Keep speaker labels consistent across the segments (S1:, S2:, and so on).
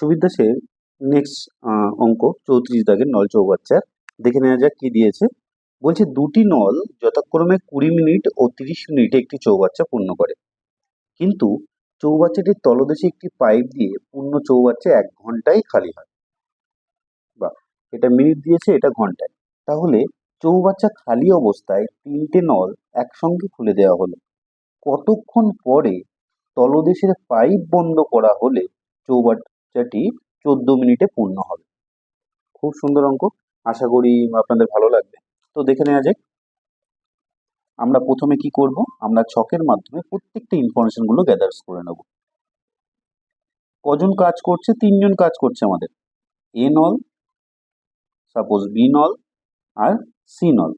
S1: সুবিধা সে নেক্সট অঙ্ক চৌত্রিশ দাগের নল চৌবাচ্চার দেখে নেওয়া যাক কি দিয়েছে। বলছে, দুটি নল যথাক্রমে কুড়ি মিনিট ও তিরিশ মিনিটে একটি চৌবাচ্চা পূর্ণ করে। কিন্তু চৌবাচ্চাটির তলদেশে একটি পাইপ দিয়ে পূর্ণ চৌবাচ্চা এক ঘন্টায় খালি হয়। বা, এটা মিনিট দিয়েছে, এটা ঘন্টায়। তাহলে চৌবাচ্চা খালি অবস্থায় তিনটে নল একসঙ্গে খুলে দেওয়া হলো। কতক্ষণ পরে তলদেশের পাইপ বন্ধ করা হলে চৌবাচ্চাটি চোদ্দ মিনিটে পূর্ণ হবে। খুব সুন্দর অঙ্ক। আশা করি আপনাদের ভালো লাগবে। তো দেখে নেওয়া যাক। আমরা প্রথমে কি করব? আমরা ছকের মাধ্যমে প্রত্যেকটা ইনফরমেশনগুলো গ্যাদার্স করে নেব। কজন কাজ করছে? তিনজন কাজ করছে আমাদের। এ নল সাপোজ বি নল আর সি নল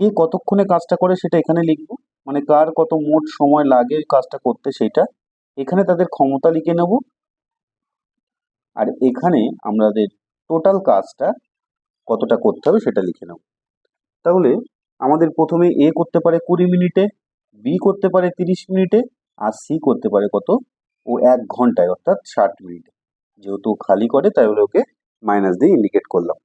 S1: কে কতক্ষণে কাজটা করে সেটা এখানে লিখব। মানে কার কত মোট সময় লাগে কাজটা করতে সেটা। এখানে তাদের ক্ষমতা লিখে নেব। আর এখানে আমাদের টোটাল কাজটা কতটা করতে হবে সেটা লিখে নেব তাহলে আমাদের প্রথমে এ করতে পারে কুড়ি মিনিটে বি করতে পারে তিরিশ মিনিটে, আর সি করতে পারে কত? ও এক ঘন্টায়, অর্থাৎ ষাট মিনিটে। যেহেতু খালি করে, তাই হলে ওকে মাইনাস দিয়ে ইন্ডিকেট করলাম।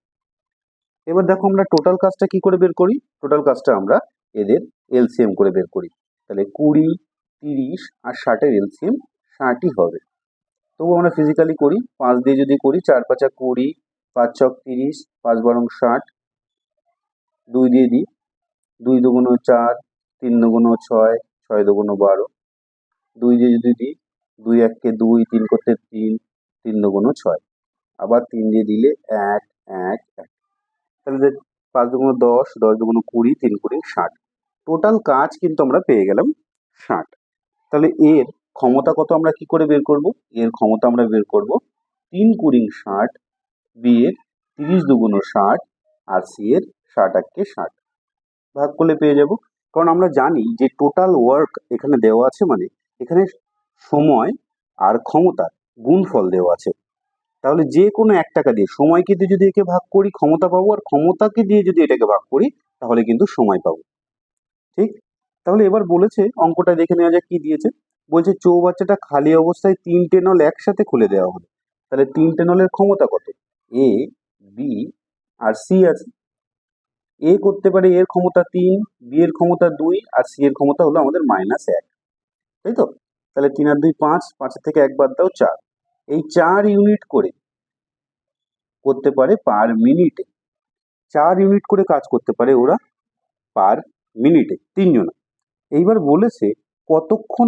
S1: এবার দেখো আমরা টোটাল কাজটা কি করে বের করি? টোটাল কাজটা আমরা এদের এলসিএম করে বের করি। তাহলে কুড়ি, তিরিশ আর ষাটের এলসিএম ষাটই হবে। তবু আমরা ফিজিক্যালি করি, পাঁচ দিয়ে যদি করি, চার পাঁচা কুড়ি, পাঁচ ছক তিরিশ, পাঁচ বারং ষাট, দুই দিয়ে দিই। দুই দুগুণ চার, তিন দুগুণ ছয় ছয় দুগুণ বারো। দুই দিয়ে যদি দিই, দুই এককে দুই, তিন করতে তিন তিন দুগুণ ছয়। আবার তিন দিয়ে দিলে এক এক এক। তাহলে পাঁচ দুগুণ দশ দশ দুগুণ কুড়ি, তিন কুড়ি, ষাট। টোটাল কাজ কিন্তু আমরা পেয়ে গেলাম ষাট। তাহলে এর ক্ষমতা কত আমরা কি করে বের করব? এর ক্ষমতা আমরা বের করব তিন কুড়িং ষাট বি এর তিরিশ দুগুণ ষাট আর সি এর ষাট এককে ষাট। ভাগ করলে পেয়ে যাব। কারণ আমরা জানি যে টোটাল ওয়ার্ক এখানে দেওয়া আছে মানে এখানে সময় আর ক্ষমতার গুণফল দেওয়া আছে। তাহলে যে কোনো এক টাকা দিয়ে সময়কে দিয়ে যদি একে ভাগ করি ক্ষমতা পাবো আর ক্ষমতাকে দিয়ে যদি এটাকে ভাগ করি তাহলে কিন্তু সময় পাবো। ঠিক? তাহলে এবার বলেছে অঙ্কটা দেখে নেওয়া যাক কি দিয়েছে। বলছে চৌবাচ্চাটা খালি অবস্থায় তিনটে নল একসাথে খুলে দেওয়া হলো। তাহলে তিনটে নলের ক্ষমতা কত? এ বি আর সি আছে। এ করতে পারে এর ক্ষমতা তিন বি এর ক্ষমতা দুই আর সি এর ক্ষমতা হলো আমাদের মাইনাস এক। তাই তো? তাহলে তিন আর দুই পাঁচ, পাঁচের থেকে এক বাদ দাও চার। এই চার ইউনিট করে করতে পারে পার মিনিটে চার ইউনিট করে কাজ করতে পারে ওরা পার মিনিটে তিনজন। এইবার বলেছে কতক্ষণ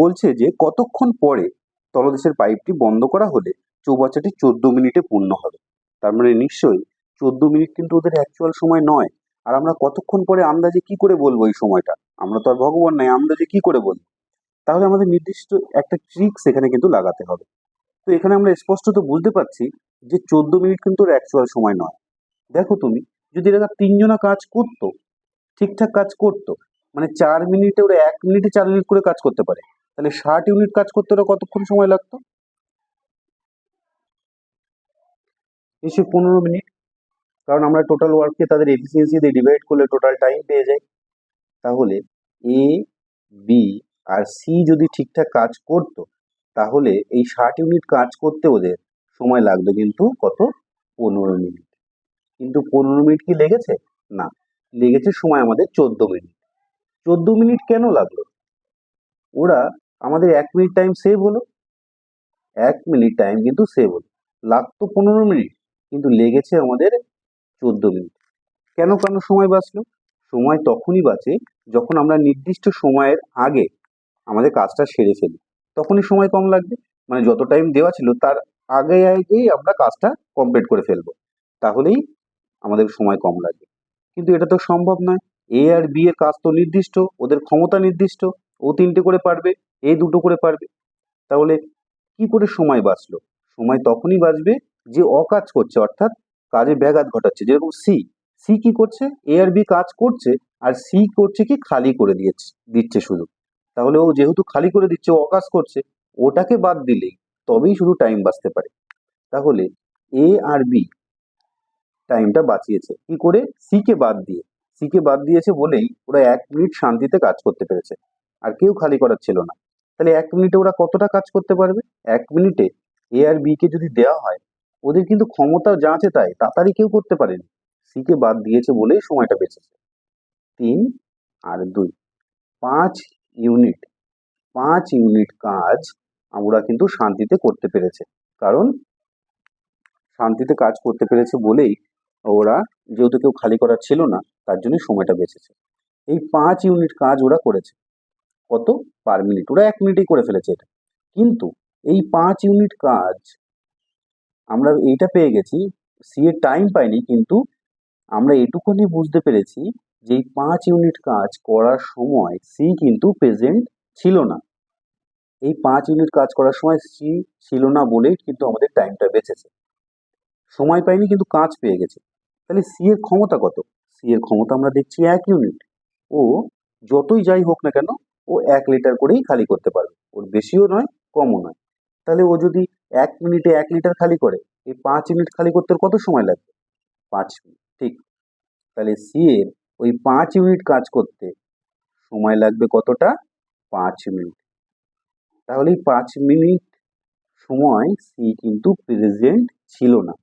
S1: বলছে যে কতক্ষণ পরে তলদেশের পাইপটি বন্ধ করা হলে চৌবাচ্চাটি চোদ্দ মিনিটে পূর্ণ হবে। তার মানে নিশ্চয়ই চোদ্দ মিনিট কিন্তু ওদের অ্যাকচুয়াল সময় নয়। আর আমরা কতক্ষণ পরে আন্দাজে কি করে বলব এই সময়টা? আমরা তো আর ভগবান নাই, আন্দাজে কি করে বলব? তাহলে আমাদের নির্দিষ্ট একটা ট্রিক্স এখানে কিন্তু লাগাতে হবে। তো এখানে আমরা স্পষ্টত বুঝতে পারছি যে চোদ্দ মিনিট কিন্তু ওর অ্যাকচুয়াল সময় নয়। দেখো তুমি, যদি এরা তিনজনা কাজ করতো, ঠিকঠাক কাজ করতো মানে চার মিনিটে ওরা এক মিনিটে চার মিনিট করে কাজ করতে পারে। তাহলে ষাট ইউনিট কাজ করতে ওরা কতক্ষণ সময় লাগতো? নিশ্চয়ই পনেরো মিনিট। কারণ আমরা টোটাল ওয়ার্ককে তাদের এফিসিয়েন্সি দিয়ে ডিভাইড করলে টোটাল টাইম পেয়ে যাই তাহলে এ বি আর সি যদি ঠিকঠাক কাজ করতো, তাহলে এই ষাট ইউনিট কাজ করতে ওদের সময় লাগতো কিন্তু কত? পনেরো মিনিট। কিন্তু পনেরো মিনিট কি লেগেছে? না। লেগেছে সময় আমাদের চোদ্দ মিনিট। চোদ্দ মিনিট কেন লাগল? ওরা আমাদের এক মিনিট টাইম সেভ হলো। এক মিনিট টাইম কিন্তু সেভ হলো। লাগতো পনেরো মিনিট, কিন্তু লেগেছে আমাদের চোদ্দ মিনিট। কেন কেন সময় বাঁচলো? সময় তখনই বাঁচে যখন আমরা নির্দিষ্ট সময়ের আগে আমাদের কাজটা সেরে ফেলি। তখনই সময় কম লাগবে। মানে যত টাইম দেওয়া ছিল, তার আগে আগেই আমরা কাজটা কমপ্লিট করে ফেলব। তাহলেই আমাদের সময় কম লাগবে। কিন্তু এটা তো সম্ভব নয়। এ আর বি এর কাজ তো নির্দিষ্ট, ওদের ক্ষমতা নির্দিষ্ট, ও তিনটে করে পারবে এ দুটো করে পারবে। তাহলে কি করে সময় বাঁচলো? সময় তখনই বাঁচবে যে অকাজ করছে, অর্থাৎ কাজে ব্যাঘাত ঘটাচ্ছে, যেরকম সি সি কি করছে? এ আর বি কাজ করছে, আর সি করছে কি খালি করে দিয়েছে, দিচ্ছে শুধু। তাহলে ও যেহেতু খালি করে দিচ্ছে, ও অকাজ করছে, ওটাকে বাদ দিলেই তবেই শুধু টাইম বাঁচতে পারে। তাহলে এ আর বি টাইমটা বাঁচিয়েছে। কি করে? সি কে বাদ দিয়ে। সি কে বাদ দিয়েছে বলেই ওরা এক মিনিট শান্তিতে কাজ করতে পেরেছে। আর কেউ খালি করার ছিল না। তাহলে এক মিনিটে ওরা কতটা কাজ করতে পারবে? এক মিনিটে। এ আর বি কে যদি দেওয়া হয়, ওদের কিন্তু ক্ষমতা যা আছে তাই, তাড়াতাড়ি কেউ করতে পারেনি। সি কে বাদ দিয়েছে বলেই সময়টা বেঁচেছে। তিন আর দুই। পাঁচ ইউনিট। পাঁচ ইউনিট কাজ আমরা কিন্তু শান্তিতে করতে পেরেছে। কারণ শান্তিতে কাজ করতে পেরেছে বলেই ওরা যেহেতু কেউ খালি করার ছিল না, তার জন্য সময়টা বেঁচেছে। এই পাঁচ ইউনিট কাজ ওরা করেছে। কত? পার মিনিট ওরা এক মিনিটেই করে ফেলেছে এটা। কিন্তু এই পাঁচ ইউনিট কাজ, আমরা এইটা পেয়ে গেছি, সি এর টাইম পাইনি, কিন্তু আমরা এটুকুনি বুঝতে পেরেছি যে এই পাঁচ ইউনিট কাজ করার সময় সি কিন্তু প্রেজেন্ট ছিল না। এই পাঁচ ইউনিট কাজ করার সময় সি ছিল না বলেই কিন্তু আমাদের টাইমটা বেঁচেছে। সময় পাইনি, কিন্তু কাজ পেয়ে গেছে। তাহলে সি এর ক্ষমতা কত? সি এর ক্ষমতা আমরা দেখছি এক ইউনিট ও যতই যাই হোক না কেন, ও এক লিটার করেই খালি করতে পারবে। ওর বেশিও নয়, কমও নয়। তাহলে ও যদি এক মিনিটে এক লিটার খালি করে, এই পাঁচ ইউনিট খালি করতে কত সময় লাগবে? পাঁচ মিনিট ঠিক। তাহলে সি এর ওই পাঁচ ইউনিট কাজ করতে সময় লাগবে কতটা? পাঁচ মিনিট তাহলে এই পাঁচ মিনিট সময় সি কিন্তু প্রেজেন্ট ছিল না।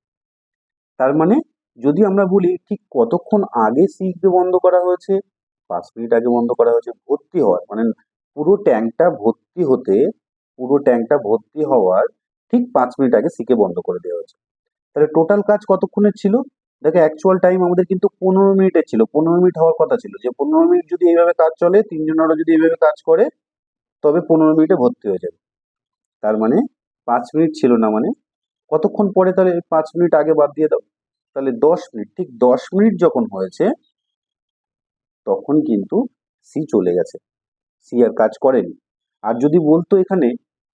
S1: তার মানে যদি আমরা বলি ঠিক কতক্ষণ আগে সিকে বন্ধ করা হয়েছে? পাঁচ মিনিট আগে বন্ধ করা হয়েছে, ভর্তি হওয়ার মানে পুরো ট্যাঙ্কটা ভর্তি হতে, পুরো ট্যাঙ্কটা ভর্তি হওয়ার ঠিক পাঁচ মিনিট আগে সিকে বন্ধ করে দেওয়া হয়েছে। তাহলে টোটাল কাজ কতক্ষণের ছিল? দেখো অ্যাকচুয়াল টাইম আমাদের কিন্তু পনেরো মিনিটের ছিল, পনেরো মিনিট হওয়ার কথা ছিল। যে পনেরো মিনিট যদি এইভাবে কাজ চলে তিনজনেরা যদি এইভাবে কাজ করে, তবে পনেরো মিনিটে ভর্তি হয়ে যাবে। তার মানে পাঁচ মিনিট ছিল না মানে। কতক্ষণ পরে তাহলে পাঁচ মিনিট আগে বাদ দিয়ে দাও? তাহলে দশ মিনিট, ঠিক দশ মিনিট যখন হয়েছে, তখন কিন্তু সি চলে গেছে। সি আর কাজ করেনি। আর যদি বলতো এখানে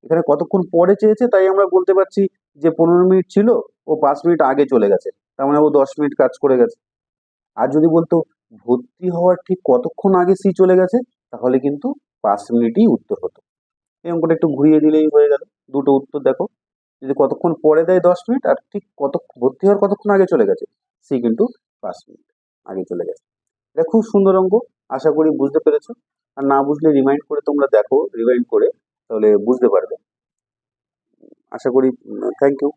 S1: এখানে কতক্ষণ পরে চেয়েছে, তাই আমরা বলতে পারছি যে পনেরো মিনিট ছিল, ও পাঁচ মিনিট আগে চলে গেছে। তার মানে ও দশ মিনিট কাজ করে গেছে। আর যদি বলতো ভর্তি হওয়ার ঠিক কতক্ষণ আগে সি চলে গেছে, তাহলে কিন্তু পাঁচ মিনিটই উত্তর হতো। এই অঙ্কটা একটু ঘুরিয়ে দিলেই হয়ে গেল। দুটো উত্তর দেখো। যদি কতক্ষণ পরে দেয় দশ মিনিট, আর ঠিক কত, ভর্তি হওয়ার কতক্ষণ আগে চলে গেছে, সি কিন্তু পাঁচ মিনিট আগে চলে গেছে। এটা খুব সুন্দর অঙ্ক, আশা করি বুঝতে পেরেছ। আর না বুঝলে রিমাইন্ড করে তোমরা দেখো রিমাইন্ড করে, তাহলে বুঝতে পারবে। আশা করি থ্যাংক ইউ